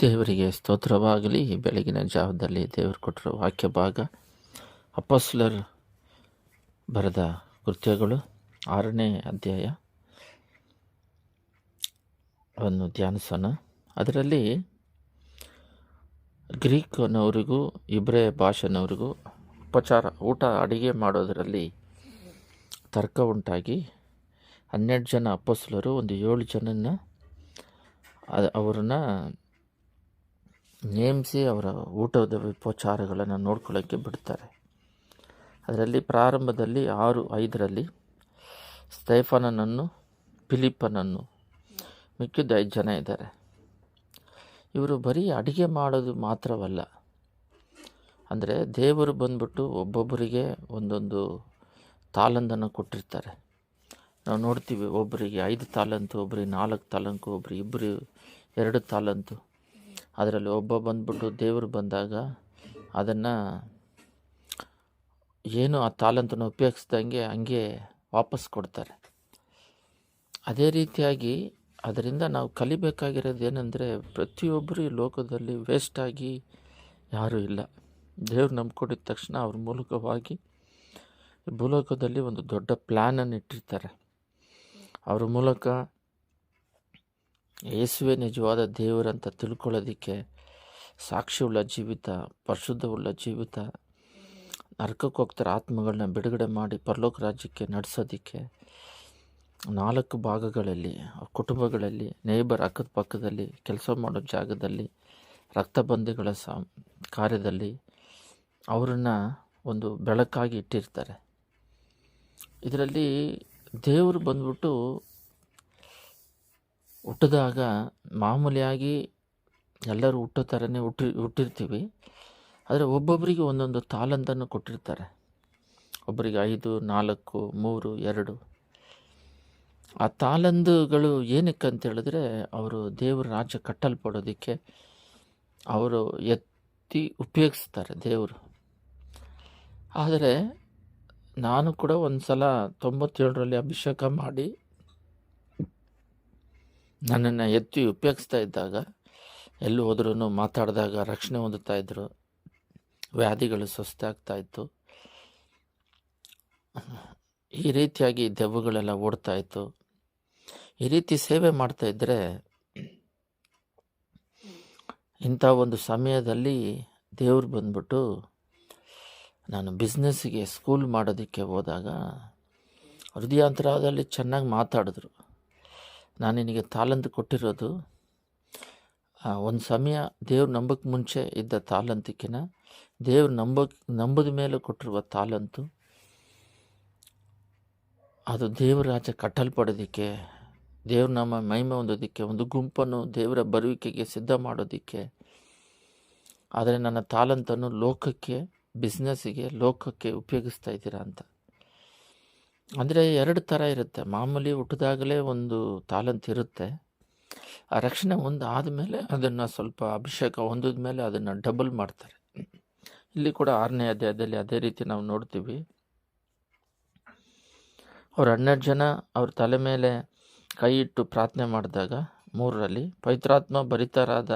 ದೇವರಿಗೆ ಸ್ತೋತ್ರವಾಗಲಿ. ಬೆಳಗಿನ ಜಾವದಲ್ಲಿ ದೇವರು ಕೊಟ್ಟರು ವಾಕ್ಯ ಭಾಗ ಅಪಸ್ಲರ್ ಬರೆದ ಕೃತ್ಯಗಳು. ಆರನೇ ಅಧ್ಯಾಯ ಅವನ್ನು ಧ್ಯಾನಿಸೋಣ. ಅದರಲ್ಲಿ ಗ್ರೀಕ್ನವರಿಗೂ, ಇಬ್ರೇ ಭಾಷೆನವರಿಗೂ ಉಪಚಾರ, ಊಟ, ಅಡಿಗೆ ಮಾಡೋದರಲ್ಲಿ ತರ್ಕ ಉಂಟಾಗಿ ಹನ್ನೆರಡು ಜನ ಅಪ್ಪಸ್ಲರು ಒಂದು ಏಳು ಜನನ ಅವರನ್ನ ನೇಮಿಸಿ ಅವರ ಊಟದ ಉಪಚಾರಗಳನ್ನು ನೋಡ್ಕೊಳ್ಳೋಕ್ಕೆ ಬಿಡ್ತಾರೆ. ಅದರಲ್ಲಿ ಪ್ರಾರಂಭದಲ್ಲಿ ಆರು, ಐದರಲ್ಲಿ ಸ್ಟೈಫನನನ್ನು ಫಿಲಿಪ್ಪನನ್ನು ಮಿಕ್ಕಿದ ಐದು ಜನ ಇದ್ದಾರೆ. ಇವರು ಬರೀ ಅಡುಗೆ ಮಾಡೋದು ಮಾತ್ರವಲ್ಲ, ಅಂದರೆ ದೇವರು ಬಂದ್ಬಿಟ್ಟು ಒಬ್ಬೊಬ್ಬರಿಗೆ ಒಂದೊಂದು ತಾಲಂದನ್ನು ಕೊಟ್ಟಿರ್ತಾರೆ. ನಾವು ನೋಡ್ತೀವಿ, ಒಬ್ಬರಿಗೆ ಐದು ತಾಲಂತು, ಒಬ್ಬರಿಗೆ ನಾಲ್ಕು ತಾಲಂಕು, ಒಬ್ಬರಿಗೆ ಇಬ್ಬರು ಎರಡು ತಾಲಂತು. ಅದರಲ್ಲಿ ಒಬ್ಬ ಬಂದ್ಬಿಟ್ಟು ದೇವರು ಬಂದಾಗ ಅದನ್ನು ಏನು ಆ ತಾಲಂತನ್ನು ಉಪಯೋಗಿಸ್ದಂಗೆ ಹಂಗೆ ವಾಪಸ್ ಕೊಡ್ತಾರೆ. ಅದೇ ರೀತಿಯಾಗಿ ಅದರಿಂದ ನಾವು ಕಲಿಬೇಕಾಗಿರೋದು ಏನಂದರೆ ಪ್ರತಿಯೊಬ್ಬರು ಈ ಲೋಕದಲ್ಲಿ ವೇಸ್ಟಾಗಿ ಯಾರೂ ಇಲ್ಲ. ದೇವ್ರು ನಂಬ್ಕೊಂಡಿದ ತಕ್ಷಣ ಅವ್ರ ಮೂಲಕವಾಗಿ ಭೂಲೋಕದಲ್ಲಿ ಒಂದು ದೊಡ್ಡ ಪ್ಲ್ಯಾನನ್ನು ಇಟ್ಟಿರ್ತಾರೆ. ಅವ್ರ ಮೂಲಕ ಯೇಸುವೆ ನಿಜವಾದ ದೇವರಂತ ತಿಳ್ಕೊಳ್ಳೋದಕ್ಕೆ ಸಾಕ್ಷಿಯುಳ್ಳ ಜೀವಿತ ಪರಿಶುದ್ಧವುಳ್ಳ ಜೀವಿತ, ನರಕಕ್ಕೆ ಹೋಗ್ತಾರೆ, ಆತ್ಮಗಳನ್ನ ಬಿಡುಗಡೆ ಮಾಡಿ ಪರಲೋಕ ರಾಜ್ಯಕ್ಕೆ ನಡೆಸೋದಕ್ಕೆ ನಾಲ್ಕು ಭಾಗಗಳಲ್ಲಿ, ಕುಟುಂಬಗಳಲ್ಲಿ ನೇಬರ್ ಅಕ್ಕದ ಪಕ್ಕದಲ್ಲಿ ಕೆಲಸ ಮಾಡೋ ಜಾಗದಲ್ಲಿ ರಕ್ತಬಂಧಿಗಳ ಸಾ, ಕಾರ್ಯದಲ್ಲಿ ಅವರನ್ನು ಒಂದು ಬೆಳಕಾಗಿ ಇಟ್ಟಿರ್ತಾರೆ. ಇದರಲ್ಲಿ ದೇವರು ಬಂದ್ಬಿಟ್ಟು ಹುಟ್ಟಿದಾಗ ಮಾಮೂಲಿಯಾಗಿ ಎಲ್ಲರೂ ಹುಟ್ಟೋ ಥರನೇ ಹುಟ್ಟಿ, ಹುಟ್ಟಿರ್ತೀವಿ. ಆದರೆ ಒಬ್ಬೊಬ್ಬರಿಗೆ ಒಂದೊಂದು ತಾಲಂತನ್ನು ಕೊಟ್ಟಿರ್ತಾರೆ. ಒಬ್ಬರಿಗೆ ಐದು, ನಾಲ್ಕು, ಮೂರು, ಎರಡು. ಆ ತಾಲಂದುಗಳು ಏನಕ್ಕೆ ಅಂತ ಹೇಳಿದ್ರೆ ಅವರು ದೇವರ ರಾಜ್ಯ ಕಟ್ಟಲ್ಪಡೋದಕ್ಕೆ ಅವರು ಎತ್ತಿ ಉಪಯೋಗಿಸ್ತಾರೆ ದೇವರು. ಆದರೆ ನಾನು ಕೂಡ ಒಂದು ಸಲ ತೊಂಬತ್ತೇಳರಲ್ಲಿ ಅಭಿಷೇಕ ಮಾಡಿ ನನ್ನನ್ನು ಎತ್ತಿ ಉಪಯೋಗಿಸ್ತಾ ಇದ್ದಾಗ, ಎಲ್ಲೂ ಹೋದ್ರೂ ಮಾತಾಡಿದಾಗ ರಕ್ಷಣೆ ಹೊಂದುತ್ತಾ ಇದ್ದರು ವ್ಯಾಧಿಗಳು ಸ್ವಸ್ಥಾಗ್ತಾ ಇತ್ತು. ಈ ರೀತಿಯಾಗಿ ದೆವ್ವಗಳೆಲ್ಲ ಓಡ್ತಾ ಇತ್ತು. ಈ ರೀತಿ ಸೇವೆ ಮಾಡ್ತಾ ಇದ್ದರೆ ಇಂಥ ಒಂದು ಸಮಯದಲ್ಲಿ ದೇವ್ರು ಬಂದ್ಬಿಟ್ಟು ನಾನು ಬಿಸ್ನೆಸ್ಸಿಗೆ ಸ್ಕೂಲ್ ಮಾಡೋದಕ್ಕೆ ಹೋದಾಗ, ಹೃದಯಾಂತರದಲ್ಲಿ ಚೆನ್ನಾಗಿ ಮಾತಾಡಿದ್ರು. ನಾನು ನಿನಗೆ ತಾಲಂತು ಕೊಟ್ಟಿರೋದು. ಒಂದು ಸಮಯ ದೇವ್ರು ನಂಬಕ್ಕೆ ಮುಂಚೆ ಇದ್ದ ತಾಲಂತಿಕಿನ ದೇವ್ರು ನಂಬಕ್, ನಂಬದ ಮೇಲೆ ಕೊಟ್ಟಿರುವ ತಾಲಂತು, ಅದು ದೇವರ ರಾಜ್ಯ ಕಟ್ಟಲ್ಪಡೋದಕ್ಕೆ, ದೇವ್ರ ನಮ್ಮ ಮಹಿಮೆ ಹೊಂದೋದಕ್ಕೆ, ಒಂದು ಗುಂಪನ್ನು ದೇವರ ಬರುವಿಕೆಗೆ ಸಿದ್ಧ ಮಾಡೋದಕ್ಕೆ, ಆದರೆ ನನ್ನ ತಾಲಂತನ್ನು ಲೋಕಕ್ಕೆ ಬಿಸ್ನೆಸ್ಸಿಗೆ ಲೋಕಕ್ಕೆ ಉಪಯೋಗಿಸ್ತಾ ಇದ್ದೀರಾ ಅಂತ. ಅಂದರೆ ಎರಡು ಥರ ಇರುತ್ತೆ. ಮಾಮೂಲಿ ಹುಟ್ಟಿದಾಗಲೇ ಒಂದು ತಾಲಂತ್ ಇರುತ್ತೆ. ಆ ರಕ್ಷಣೆ ಒಂದು ಆದಮೇಲೆ ಅದನ್ನು ಸ್ವಲ್ಪ ಅಭಿಷೇಕ, ಹೊಂದಿದ ಮೇಲೆ ಅದನ್ನು ಡಬಲ್ ಮಾಡ್ತಾರೆ. ಇಲ್ಲಿ ಕೂಡ ಆರನೇ ಅಧ್ಯಾಯದಲ್ಲಿ ಅದೇ ರೀತಿ ನಾವು ನೋಡ್ತೀವಿ. ಅವ್ರು ಹನ್ನೆರಡು ಜನ ಅವ್ರ ತಲೆ ಮೇಲೆ ಕೈ ಇಟ್ಟು ಪ್ರಾರ್ಥನೆ ಮಾಡಿದಾಗ ಮೂರರಲ್ಲಿ, ಪವಿತ್ರಾತ್ಮ ಭರಿತರಾದ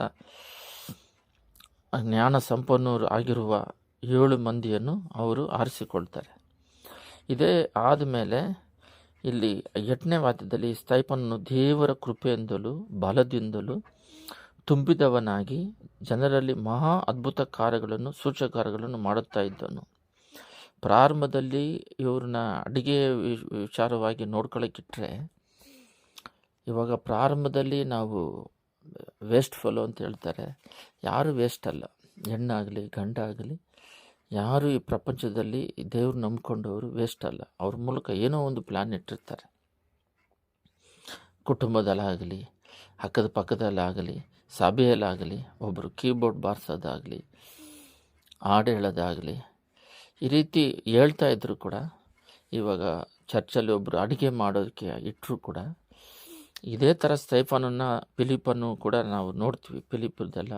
ಜ್ಞಾನ ಸಂಪನ್ನೂರು ಆಗಿರುವ ಏಳು ಮಂದಿಯನ್ನು ಅವರು ಆರಿಸಿಕೊಳ್ತಾರೆ. ಇದೇ ಆದಮೇಲೆ ಇಲ್ಲಿ ಎಂಟನೇ ವಾದ್ಯದಲ್ಲಿ ಸ್ಥೈಪನನ್ನು ದೇವರ ಕೃಪೆಯಿಂದಲೂ ಬಲದಿಂದಲೂ ತುಂಬಿದವನಾಗಿ ಜನರಲ್ಲಿ ಮಹಾ ಅದ್ಭುತ ಕಾರ್ಯಗಳನ್ನು ಸೂಚಕಾರ್ಯಗಳನ್ನು ಮಾಡುತ್ತಾ ಇದ್ದನು. ಪ್ರಾರಂಭದಲ್ಲಿ ಇವ್ರನ್ನ ಅಡಿಗೆ ವಿಚಾರವಾಗಿ ನೋಡ್ಕೊಳ್ಳೋಕ್ಕಿಟ್ರೆ ಇವಾಗ ಪ್ರಾರಂಭದಲ್ಲಿ ನಾವು ವೇಸ್ಟ್ ಫಲೋ ಅಂತ ಹೇಳ್ತಾರೆ. ಯಾರು ವೇಸ್ಟ್ ಅಲ್ಲ. ಹೆಣ್ಣಾಗಲಿ ಗಂಡ ಆಗಲಿ ಯಾರು ಈ ಪ್ರಪಂಚದಲ್ಲಿ ದೇವ್ರು ನಂಬ್ಕೊಂಡವರು ವೇಸ್ಟ್ ಅಲ್ಲ. ಅವ್ರ ಮೂಲಕ ಏನೋ ಒಂದು ಪ್ಲ್ಯಾನ್ ಇಟ್ಟಿರ್ತಾರೆ. ಕುಟುಂಬದಲ್ಲಾಗಲಿ ಅಕ್ಕದ ಪಕ್ಕದಲ್ಲಾಗಲಿ, ಸಭೆಯಲ್ಲಾಗಲಿ ಒಬ್ಬರು ಕೀಬೋರ್ಡ್ ಬಾರಿಸೋದಾಗಲಿ, ಹಾಡು ಹೇಳೋದಾಗಲಿ, ಈ ರೀತಿ ಹೇಳ್ತಾ ಇದ್ರು ಕೂಡ, ಇವಾಗ ಚರ್ಚಲ್ಲಿ ಒಬ್ಬರು ಅಡುಗೆ ಮಾಡೋದಕ್ಕೆ ಇಟ್ಟರು ಕೂಡ, ಇದೇ ಥರ ಸ್ಟೈಫನನ್ನು ಫಿಲಿಪನ್ನು ಕೂಡ ನಾವು ನೋಡ್ತೀವಿ. ಫಿಲಿಪದೆಲ್ಲ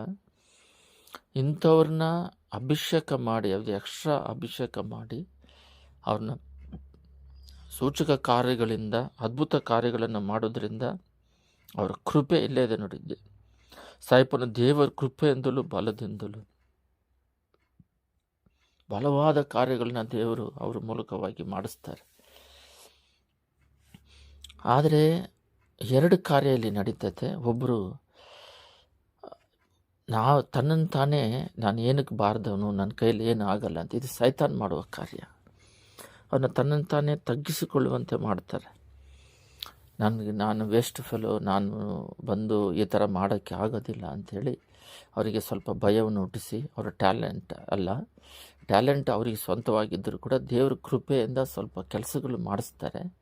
ಇಂಥವ್ರನ್ನ ಅಭಿಷೇಕ ಮಾಡಿ ಅದು ಎಕ್ಸ್ಟ್ರಾ ಅಭಿಷೇಕ ಮಾಡಿ, ಅವ್ರನ್ನ ಸೂಚಕ ಕಾರ್ಯಗಳಿಂದ, ಅದ್ಭುತ ಕಾರ್ಯಗಳನ್ನು ಮಾಡೋದ್ರಿಂದ ಅವರ ಕೃಪೆ ಇಲ್ಲೇ ಇದೆ ನೋಡಿದ್ದೆ ಸಾಯಿಪನ ದೇವರ ಕೃಪೆಯಿಂದಲೂ, ಬಲದಿಂದಲೂ, ಬಲವಾದ ಕಾರ್ಯಗಳನ್ನ ದೇವರು ಅವರ ಮೂಲಕವಾಗಿ ಮಾಡಿಸ್ತಾರೆ. ಆದರೆ ಎರಡು ಕಾರ್ಯ ಇಲ್ಲಿ ನಡೀತೈತೆ. ಒಬ್ಬರು ನಾವು ತನ್ನನ್ನು ತಾನೇ ನಾನು ಏನಕ್ಕೆ ಬಾರ್ದವನು, ನನ್ನ ಕೈಯಲ್ಲಿ ಏನು ಆಗಲ್ಲ ಅಂತ. ಇದು ಸೈತಾನ್ ಮಾಡುವ ಕಾರ್ಯ. ಅವನ್ನ ತನ್ನನ್ನು ತಾನೇ ತಗ್ಗಿಸಿಕೊಳ್ಳುವಂತೆ ಮಾಡ್ತಾರೆ. ನನಗೆ ನಾನು ವೇಸ್ಟ್ ಫೆಲೋ ನಾನು ಬಂದು ಈ ಥರ ಮಾಡೋಕ್ಕೆ ಆಗೋದಿಲ್ಲ ಅಂಥೇಳಿ ಅವರಿಗೆ ಸ್ವಲ್ಪ ಭಯವನ್ನು ಹುಟ್ಟಿಸಿ, ಅವರ ಟ್ಯಾಲೆಂಟ್ ಅಲ್ಲ. ಟ್ಯಾಲೆಂಟ್ ಅವರಿಗೆ ಸ್ವಂತವಾಗಿದ್ದರೂ ಕೂಡ ದೇವ್ರ ಕೃಪೆಯಿಂದ ಸ್ವಲ್ಪ ಕೆಲಸಗಳು ಮಾಡಿಸ್ತಾರೆ.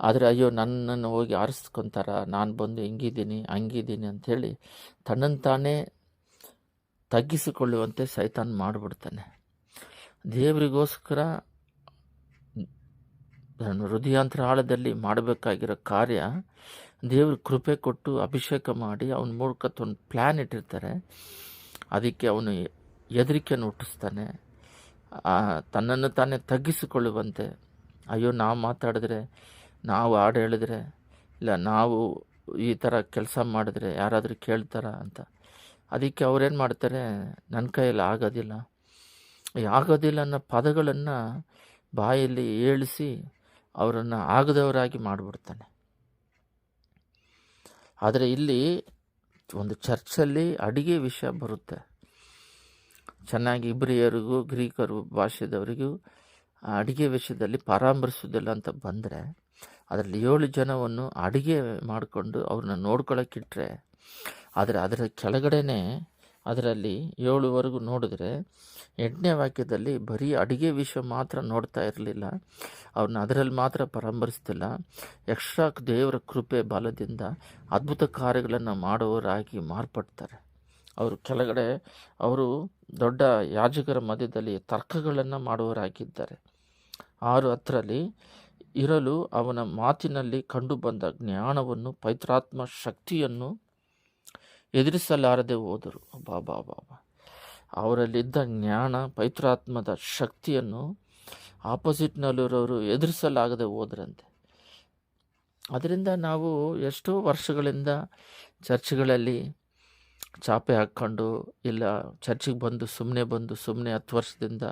ಆದರೆ ಅಯ್ಯೋ, ನನ್ನನ್ನು ಹೋಗಿ ಆರಿಸ್ಕೊತಾರ? ನಾನು ಬಂದು ಹಿಂಗಿದ್ದೀನಿ, ಹಂಗಿದ್ದೀನಿ ಅಂಥೇಳಿ ತನ್ನನ್ನು ತಾನೇ ತಗ್ಗಿಸಿಕೊಳ್ಳುವಂತೆ ಸೈತಾನ್ ಮಾಡಿಬಿಡ್ತಾನೆ. ದೇವರಿಗೋಸ್ಕರ ಹೃದಯಾಂತರ ಆಳದಲ್ಲಿ ಮಾಡಬೇಕಾಗಿರೋ ಕಾರ್ಯ, ದೇವ್ರ ಕೃಪೆ ಕೊಟ್ಟು ಅಭಿಷೇಕ ಮಾಡಿ ಅವನ ಮೂಲಕ ಒಂದು ಪ್ಲ್ಯಾನ್ ಇಟ್ಟಿರ್ತಾರೆ. ಅದಕ್ಕೆ ಅವನು ಹೆದರಿಕೆಯನ್ನು ಹುಟ್ಟಿಸ್ತಾನೆ. ತನ್ನನ್ನು ತಾನೇ ತಗ್ಗಿಸಿಕೊಳ್ಳುವಂತೆ. ಅಯ್ಯೋ, ನಾವು ಮಾತಾಡಿದ್ರೆ ನಾವು ಹಾಡು ಹೇಳಿದ್ರೆ, ಇಲ್ಲ, ನಾವು ಈ ಥರ ಕೆಲಸ ಮಾಡಿದ್ರೆ ಯಾರಾದರೂ ಕೇಳ್ತಾರ ಅಂತ. ಅದಕ್ಕೆ ಅವ್ರೇನು ಮಾಡ್ತಾರೆ ನನ್ನ ಕೈಯಲ್ಲಿ ಆಗೋದಿಲ್ಲ. ಆಗೋದಿಲ್ಲ ಅನ್ನೋ ಪದಗಳನ್ನು ಬಾಯಲ್ಲಿ ಏಳಿಸಿ ಅವರನ್ನು ಆಗದವರಾಗಿ ಮಾಡಿಬಿಡ್ತಾನೆ. ಆದರೆ ಇಲ್ಲಿ ಒಂದು ಚರ್ಚಲ್ಲಿ ಅಡಿಗೆ ವಿಷಯ ಬರುತ್ತೆ. ಚೆನ್ನಾಗಿ ಇಬ್ರಿಯರಿಗೂ, ಗ್ರೀಕರು ಭಾಷೆದವರಿಗೂ ಅಡಿಗೆ ವಿಷಯದಲ್ಲಿ ಪರಾಮರ್ಶೋದಿಲ್ಲ ಅಂತ ಬಂದರೆ ಅದರಲ್ಲಿ ಏಳು ಜನವನ್ನು ಅಡುಗೆ ಮಾಡಿಕೊಂಡು ಅವ್ರನ್ನ ನೋಡ್ಕೊಳ್ಳೋಕ್ಕಿಟ್ರೆ ಆದರೆ ಅದರ ಕೆಳಗಡೆನೇ ಅದರಲ್ಲಿ ಏಳುವರೆಗೂ ನೋಡಿದ್ರೆ ಎಂಟನೇ ವಾಕ್ಯದಲ್ಲಿ ಬರೀ ಅಡುಗೆ ವಿಷಯ ಮಾತ್ರ ನೋಡ್ತಾ ಇರಲಿಲ್ಲ. ಅವ್ರನ್ನ ಅದರಲ್ಲಿ ಮಾತ್ರ ಪರಾಮರಿಸ್ತಿಲ್ಲ ಎಕ್ಸ್ಟ್ರಾ ದೇವರ ಕೃಪೆ ಬಲದಿಂದ ಅದ್ಭುತ ಕಾರ್ಯಗಳನ್ನು ಮಾಡುವವರಾಗಿ ಮಾರ್ಪಡ್ತಾರೆ. ಅವರು ಕೆಳಗಡೆ ಅವರು ದೊಡ್ಡ ಯಾಜಕರ ಮಧ್ಯದಲ್ಲಿ ತರ್ಕಗಳನ್ನು ಮಾಡುವವರಾಗಿದ್ದಾರೆ. ಆರು ಹತ್ತರಲ್ಲಿ ಇರಲು ಅವನ ಮಾತಿನಲ್ಲಿ ಕಂಡುಬಂದ ಜ್ಞಾನವನ್ನು ಪೈತ್ರಾತ್ಮ ಶಕ್ತಿಯನ್ನು ಎದುರಿಸಲಾರದೆ ಹೋದರು. ಬಾಬಾ ಬಾಬಾ ಅವರಲ್ಲಿದ್ದ ಜ್ಞಾನ ಪೈತ್ರಾತ್ಮದ ಶಕ್ತಿಯನ್ನು ಆಪೋಸಿಟ್ನಲ್ಲಿರೋರು ಎದುರಿಸಲಾಗದೆ ಹೋದ್ರಂತೆ. ಅದರಿಂದ ನಾವು ಎಷ್ಟೋ ವರ್ಷಗಳಿಂದ ಚರ್ಚ್ಗಳಲ್ಲಿ ಚಾಪೆ ಹಾಕ್ಕೊಂಡು, ಇಲ್ಲ, ಚರ್ಚಿಗೆ ಬಂದು ಸುಮ್ಮನೆ ಬಂದು ಸುಮ್ಮನೆ ಹತ್ತು ವರ್ಷದಿಂದ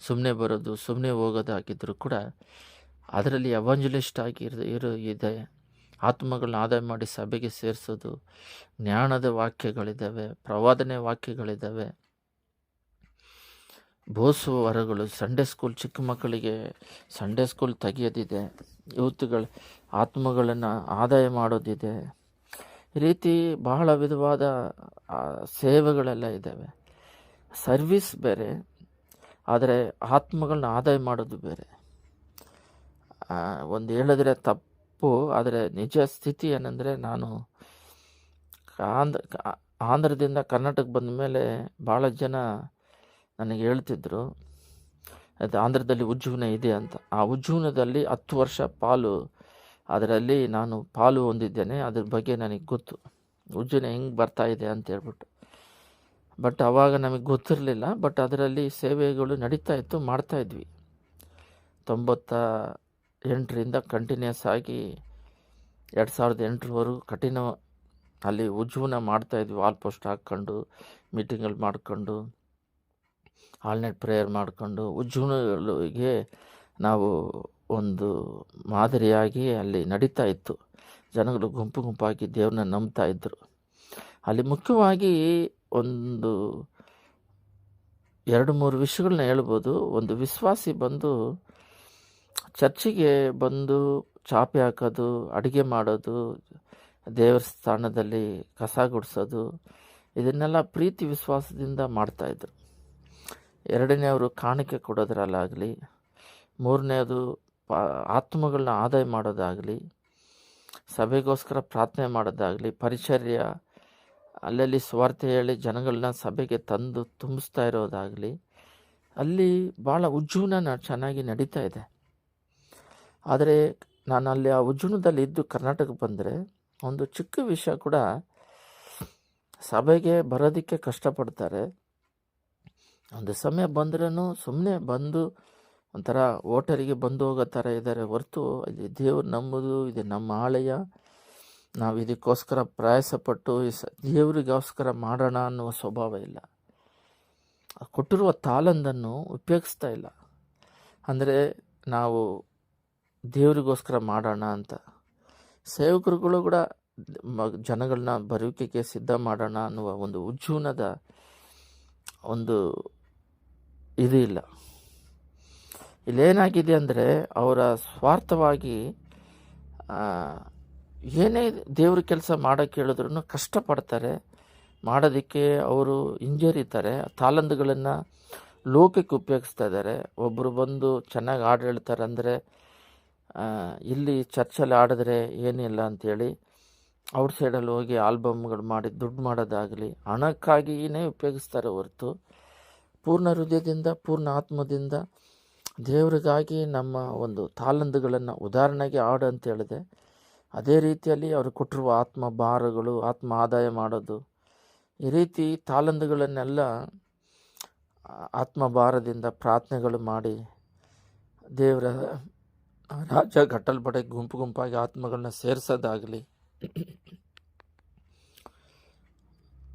ಸುಮ್ಮನೆ ಬರೋದು ಸುಮ್ಮನೆ ಹೋಗೋದಾಗಿದ್ದರೂ ಕೂಡ ಅದರಲ್ಲಿ ಅವಾಂಜಲಿಸ್ಟ್ ಆಗಿ ಇರ- ಇದೆ. ಆತ್ಮಗಳನ್ನ ಆದಾಯ ಮಾಡಿ ಸಭೆಗೆ ಸೇರಿಸೋದು. ಜ್ಞಾನದ ವಾಕ್ಯಗಳಿದ್ದಾವೆ ಪ್ರವಾದನೆ ವಾಕ್ಯಗಳಿದ್ದಾವೆ ಬೋಸುವ ವರಗಳು ಸಂಡೇ ಸ್ಕೂಲ್ ಚಿಕ್ಕ ಮಕ್ಕಳಿಗೆ ಸಂಡೇ ಸ್ಕೂಲ್ ತೆಗೆಯೋದಿದೆ. ಯೂತ್ಗಳು ಆತ್ಮಗಳನ್ನು ಆದಾಯ ಮಾಡೋದಿದೆ. ಈ ರೀತಿ ಬಹಳ ವಿಧವಾದ ಸೇವೆಗಳೆಲ್ಲ ಇದ್ದಾವೆ ಸರ್ವಿಸ್ ಬೇರೆ, ಆದರೆ ಆತ್ಮಗಳನ್ನ ಆದಾಯ ಮಾಡೋದು ಬೇರೆ. ಒಂದು ಹೇಳಿದ್ರೆ ತಪ್ಪು, ಆದರೆ ನಿಜ ಸ್ಥಿತಿ ಏನಂದರೆ ನಾನು ಆಂಧ್ರ ಆಂಧ್ರದಿಂದ ಕರ್ನಾಟಕ ಬಂದ ಮೇಲೆ ಭಾಳ ಜನ ನನಗೆ ಹೇಳ್ತಿದ್ರು, ಅದು ಆಂಧ್ರದಲ್ಲಿ ಉಜ್ಜೀವನ ಇದೆ ಅಂತ. ಆ ಉಜ್ಜೀವನದಲ್ಲಿ ಹತ್ತು ವರ್ಷ ಪಾಲು, ಅದರಲ್ಲಿ ನಾನು ಪಾಲು ಹೊಂದಿದ್ದೇನೆ, ಅದ್ರ ಬಗ್ಗೆ ನನಗೆ ಗೊತ್ತು. ಉಜ್ಜೀವನ ಹೆಂಗೆ ಬರ್ತಾ ಇದೆ ಅಂತ ಹೇಳ್ಬಿಟ್ಟು. ಬಟ್ ಆವಾಗ ನಮಗೆ ಗೊತ್ತಿರಲಿಲ್ಲ, ಬಟ್ ಅದರಲ್ಲಿ ಸೇವೆಗಳು ನಡೀತಾ ಇತ್ತು ಮಾಡ್ತಾಯಿದ್ವಿ ತೊಂಬತ್ತ ಎಂಟರಿಂದ ಕಂಟಿನ್ಯೂಸ್ ಆಗಿ ಎರಡು ಸಾವಿರದ ಎಂಟರವರೆಗೂ ಕಠಿಣ ಅಲ್ಲಿ ಉಜ್ಜೀವನ ಮಾಡ್ತಾಯಿದ್ವಿ ವಾಲ್ ಪೋಸ್ಟ್ ಹಾಕ್ಕೊಂಡು ಮೀಟಿಂಗ್ಗಳು ಮಾಡ್ಕೊಂಡು ಆಲ್ನೆಟ್ ಪ್ರೇಯರ್ ಮಾಡಿಕೊಂಡು ಉಜ್ಜೀವನಗಳಿಗೆ ನಾವು ಒಂದು ಮಾದರಿಯಾಗಿ ಅಲ್ಲಿ ನಡೀತಾ ಇತ್ತು. ಜನಗಳು ಗುಂಪು ಗುಂಪಾಗಿ ದೇವ್ರನ್ನ ನಂಬ್ತಾ ಇದ್ದರು ಅಲ್ಲಿ ಮುಖ್ಯವಾಗಿ ಒಂದು ಎರಡು ಮೂರು ವಿಷಯಗಳನ್ನ ಹೇಳ್ಬೋದು. ಒಂದು ವಿಶ್ವಾಸಿ ಬಂದು ಚರ್ಚಿಗೆ ಬಂದು ಚಾಪೆ ಹಾಕೋದು, ಅಡುಗೆ ಮಾಡೋದು, ದೇವರ ಸ್ಥಾನದಲ್ಲಿ ಕಸ ಗುಡಿಸೋದು, ಇದನ್ನೆಲ್ಲ ಪ್ರೀತಿ ವಿಶ್ವಾಸದಿಂದ ಮಾಡ್ತಾಯಿದ್ರು ಎರಡನೇವರು ಕಾಣಿಕೆ ಕೊಡೋದ್ರಲ್ಲಾಗಲಿ, ಮೂರನೇದು ಪಾ, ಆತ್ಮಗಳನ್ನ ಆದಾಯ ಮಾಡೋದಾಗಲಿ, ಸಭೆಗೋಸ್ಕರ ಪ್ರಾರ್ಥನೆ ಮಾಡೋದಾಗಲಿ, ಪರಿಚರ್ಯ, ಅಲ್ಲಲ್ಲಿ ಸ್ವಾರ್ಥ ಹೇಳಿ ಜನಗಳನ್ನ ಸಭೆಗೆ ತಂದು ತುಂಬಿಸ್ತಾ ಇರೋದಾಗಲಿ, ಅಲ್ಲಿ ಭಾಳ ಉಜ್ಜೀವನ ನ- ಚೆನ್ನಾಗಿ ನಡೀತಾ ಇದೆ. ಆದರೆ ನಾನು ಅಲ್ಲಿ ಆ ಉಜ್ಜುಣದಲ್ಲಿ ಇದ್ದು ಕರ್ನಾಟಕಕ್ಕೆ ಬಂದರೆ ಒಂದು ಚಿಕ್ಕ ವಿಷಯ ಕೂಡ ಸಭೆಗೆ ಬರೋದಕ್ಕೆ ಕಷ್ಟಪಡ್ತಾರೆ. ಒಂದು ಸಮಯ ಬಂದ್ರೂ ಸುಮ್ಮನೆ ಬಂದು ಒಂಥರ ಓಟರಿಗೆ ಬಂದು ಹೋಗೋ ಥರ ಇದ್ದಾರೆ ಹೊರತು ಇದು ದೇವ್ರು ನಂಬುದು, ಇದು ನಮ್ಮ ಆಲಯ, ನಾವು ಇದಕ್ಕೋಸ್ಕರ ಪ್ರಯಾಸಪಟ್ಟು ಈ ಸ ದೇವರಿಗೋಸ್ಕರ ಮಾಡೋಣ ಅನ್ನುವ ಸ್ವಭಾವ ಇಲ್ಲ. ಕೊಟ್ಟಿರುವ ತಾಲಂದನ್ನು ಉಪಯೋಗಿಸ್ತಾ ಇಲ್ಲ. ಅಂದರೆ ನಾವು ದೇವರಿಗೋಸ್ಕರ ಮಾಡೋಣ ಅಂತ. ಸೇವಕರುಗಳು ಕೂಡ ಜನಗಳನ್ನ ಬರುವಿಕೆಗೆ ಸಿದ್ಧ ಮಾಡೋಣ ಅನ್ನುವ ಒಂದು ಉಜ್ಜೂನದ ಒಂದು ಇದು ಇಲ್ಲ. ಇಲ್ಲೇನಾಗಿದೆ ಅಂದರೆ ಅವರ ಸ್ವಾರ್ಥವಾಗಿ ಏನೇ ದೇವ್ರ ಕೆಲಸ ಮಾಡೋಕ್ಕೆ ಹೇಳಿದ್ರು ಕಷ್ಟಪಡ್ತಾರೆ. ಮಾಡೋದಕ್ಕೆ ಅವರು ಹಿಂಜರಿತಾರೆ. ತಾಲಂದುಗಳನ್ನು ಲೋಕಕ್ಕೆ ಉಪಯೋಗಿಸ್ತಾ ಇದ್ದಾರೆ. ಒಬ್ಬರು ಬಂದು ಚೆನ್ನಾಗಿ ಹಾಡು ಹೇಳ್ತಾರೆ ಅಂದರೆ ಇಲ್ಲಿ ಚರ್ಚಲ್ಲಿ ಆಡಿದ್ರೆ ಏನಿಲ್ಲ ಅಂಥೇಳಿ ಔಟ್ ಸೈಡಲ್ಲಿ ಹೋಗಿ ಆಲ್ಬಮ್ಗಳು ಮಾಡಿ ದುಡ್ಡು ಮಾಡೋದಾಗಲಿ ಹಣಕ್ಕಾಗಿಯೇ ಉಪಯೋಗಿಸ್ತಾರೆ ಹೊರತು ಪೂರ್ಣ ಹೃದಯದಿಂದ, ಪೂರ್ಣ ಆತ್ಮದಿಂದ ದೇವರಿಗಾಗಿ ನಮ್ಮ ಒಂದು ತಾಲಂದುಗಳನ್ನು ಉದಾಹರಣೆಗೆ ಹಾಡು ಅಂತ ಹೇಳಿದೆ. ಅದೇ ರೀತಿಯಲ್ಲಿ ಅವರು ಕೊಟ್ಟಿರುವ ಆತ್ಮ ಭಾರಗಳು, ಆತ್ಮ ಆದಾಯ ಮಾಡೋದು, ಈ ರೀತಿ ತಾಲಂದುಗಳನ್ನೆಲ್ಲ ಆತ್ಮ ಭಾರದಿಂದ ಪ್ರಾರ್ಥನೆಗಳು ಮಾಡಿ ದೇವರ ರಾಜ್ಯ ಕಟ್ಟಲ್ಪಡೆ ಗುಂಪು ಗುಂಪಾಗಿ ಆತ್ಮಗಳನ್ನ ಸೇರಿಸೋದಾಗಲಿ,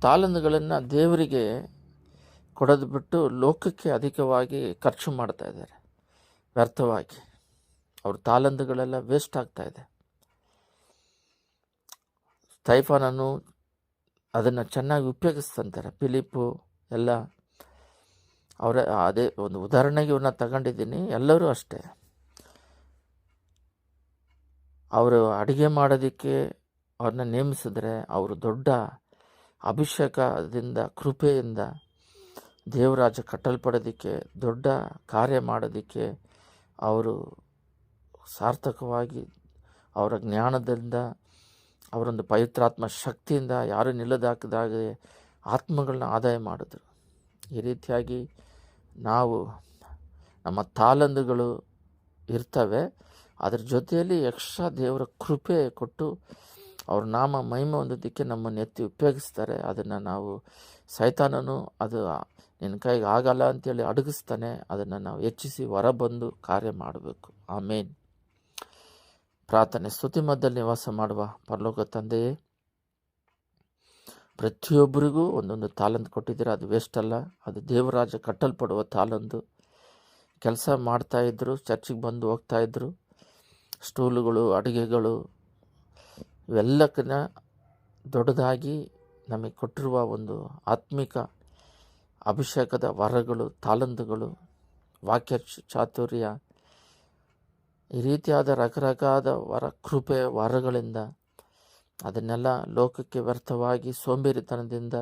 ತಾಲಂದುಗಳನ್ನು ದೇವರಿಗೆ ಕೊಡೋದು ಬಿಟ್ಟು ಲೋಕಕ್ಕೆ ಅಧಿಕವಾಗಿ ಖರ್ಚು ಮಾಡ್ತಾ ಇದ್ದಾರೆ. ವ್ಯರ್ಥವಾಗಿ. ಅವ್ರ ತಾಲಂದುಗಳೆಲ್ಲ ವೇಸ್ಟ್ ಆಗ್ತಾ ಇದೆ. ಸ್ಟೈಫಾನನ್ನು ಅದನ್ನು ಚೆನ್ನಾಗಿ ಉಪಯೋಗಿಸ್ತಂತಾರೆ ಫಿಲಿಪ್ಪು ಎಲ್ಲ. ಅವರ, ಅದೇ ಒಂದು ಉದಾಹರಣೆಗೆ ಇವ್ರನ್ನ ತಗೊಂಡಿದ್ದೀನಿ. ಎಲ್ಲರೂ ಅಷ್ಟೇ. ಅವರು ಅಡುಗೆ ಮಾಡೋದಕ್ಕೆ ಅವ್ರನ್ನ ನೇಮಿಸಿದ್ರೆ ಅವರು ದೊಡ್ಡ ಅಭಿಷೇಕದಿಂದ, ಕೃಪೆಯಿಂದ ದೇವರಾಜ ಕಟ್ಟಲ್ಪಡೋದಕ್ಕೆ, ದೊಡ್ಡ ಕಾರ್ಯ ಮಾಡೋದಕ್ಕೆ ಅವರು ಸಾರ್ಥಕವಾಗಿ ಅವರ ಜ್ಞಾನದಿಂದ, ಅವರೊಂದು ಪವಿತ್ರಾತ್ಮ ಶಕ್ತಿಯಿಂದ ಯಾರು ನಿಲ್ಲದಾಕದಾಗ ಆತ್ಮಗಳನ್ನ ಆದಾಯ ಮಾಡಿದ್ರು. ಈ ರೀತಿಯಾಗಿ ನಾವು ನಮ್ಮ ತಾಲಂದುಗಳು ಇರ್ತವೆ. ಅದ್ರ ಜೊತೆಯಲ್ಲಿ ಎಕ್ಸ್ಟ್ರಾ ದೇವರ ಕೃಪೆ ಕೊಟ್ಟು ಅವ್ರ ನಾಮ ಮಹಿಮೆ ಹೊಂದೋದಕ್ಕೆ ನಮ್ಮನ್ನು ಎತ್ತಿ ಉಪಯೋಗಿಸ್ತಾರೆ. ಅದನ್ನು ನಾವು ಸೈತಾನನು ಅದು ನಿನ್ನ ಕೈಗೆ ಆಗಲ್ಲ ಅಂತೇಳಿ ಅಡಗಿಸ್ತಾನೆ. ಅದನ್ನು ನಾವು ಹೆಚ್ಚಿಸಿ ಹೊರಬಂದು ಕಾರ್ಯ ಮಾಡಬೇಕು. ಆಮೇನ್. ಪ್ರಾರ್ಥನೆ ಸ್ತುತಿ ಮಧ್ಯದಲ್ಲಿ ನಿವಾಸ ಮಾಡುವ ಪರಲೋಕ ತಂದೆಯೇ, ಪ್ರತಿಯೊಬ್ಬರಿಗೂ ಒಂದೊಂದು ತಾಲಂದು ಕೊಟ್ಟಿದ್ದೀರ? ಅದು ವೇಸ್ಟ್ ಅಲ್ಲ. ಅದು ದೇವರಾಜ ಕಟ್ಟಲ್ಪಡುವ ತಾಲಂದು. ಕೆಲಸ ಮಾಡ್ತಾಯಿದ್ರು ಚರ್ಚಿಗೆ ಬಂದು ಹೋಗ್ತಾಯಿದ್ರು ಸ್ಟೂಲುಗಳು, ಅಡುಗೆಗಳು ಇವೆಲ್ಲಕ್ಕನ್ನ ದೊಡ್ಡದಾಗಿ ನಮಗೆ ಕೊಟ್ಟಿರುವ ಒಂದು ಆತ್ಮಿಕ ಅಭಿಷೇಕದ ವರಗಳು, ತಾಲಂದುಗಳು, ವಾಕ್ಯ ಚಾತುರ್ಯ ಈ ರೀತಿಯಾದ ರಕರಕಾದ ವರ ಕೃಪೆ ವರಗಳಿಂದ ಅದನ್ನೆಲ್ಲ ಲೋಕಕ್ಕೆ ವ್ಯರ್ಥವಾಗಿ ಸೋಂಬೇರಿತನದಿಂದ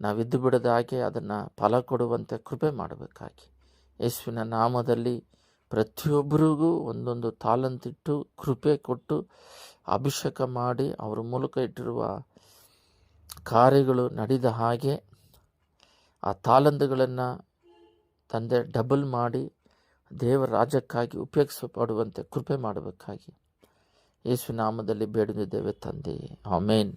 ನಾವಿದ್ದು ಬಿಡದ ಹಾಗೆ ಅದನ್ನು ಫಲ ಕೊಡುವಂತೆ ಕೃಪೆ ಮಾಡಬೇಕಾಗಿ. ಯೇಸುವಿನ ನಾಮದಲ್ಲಿ ಪ್ರತಿಯೊಬ್ಬರಿಗೂ ಒಂದೊಂದು ತಾಲಂತಿಟ್ಟು ಕೃಪೆ ಕೊಟ್ಟು ಅಭಿಷೇಕ ಮಾಡಿ ಅವರ ಮೂಲಕ ಇಟ್ಟಿರುವ ಕಾರ್ಯಗಳು ನಡೆದ ಹಾಗೆ ಆ ತಾಲಂದುಗಳನ್ನು ತಂದೆ ಡಬಲ್ ಮಾಡಿ ದೇವರ ರಾಜ್ಯಕ್ಕಾಗಿ ಉಪಯೋಗಿಸಪಡುವಂತೆ ಕೃಪೆ ಮಾಡಬೇಕಾಗಿ. ಯೇಸು ನಾಮದಲ್ಲಿ ಬೇಡಿದ್ದೇವೆ ತಂದೆ. ಆಮೇನ್